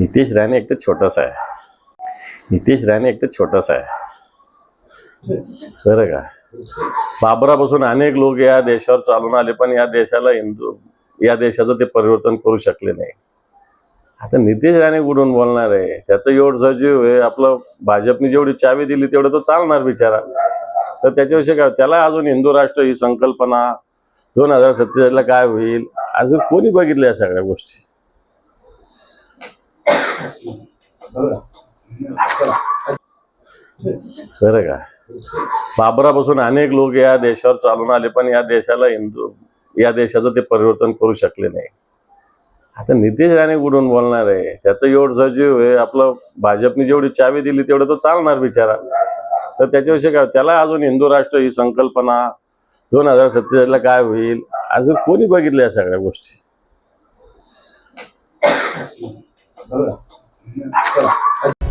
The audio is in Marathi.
नितेश राणे एक तर छोटासा आहे. नितेश राणे एक तर छोटासा आहे. बरं का? बाबरापासून अनेक लोक या देशावर चालून आले पण या देशाला हिंदू या देशाचं ते परिवर्तन करू शकले नाही. आता नितेश राणे कुठून बोलणार आहे? त्याचं एवढं सजीव आहे आपलं भाजपने जेवढी चावी दिली तेवढं तो चालणार बिचारा. तर त्याच्याविषयी काय? त्याला अजून हिंदू राष्ट्र ही संकल्पना दोन हजार सत्तेचाळीसला काय होईल? अजून कोणी बघितल्या या सगळ्या गोष्टी? खरं का? बाबरापासून अनेक लोक या देशावर चालून आले पण या देशाला हिंदू या देशाचं ते परिवर्तन करू शकले नाही. आता नितेश राणे कुठून बोलणार आहे? त्याचं एवढं सजीव आहे आपलं भाजपने जेवढी चावी दिली तेवढं तो चालणार बिचारा. तर त्याच्याविषयी काय? त्याला अजून हिंदू राष्ट्र ही संकल्पना दोन हजार सत्तेचाळीसला काय होईल? अजून कोणी बघितल्या या सगळ्या गोष्टी? 嗯是吧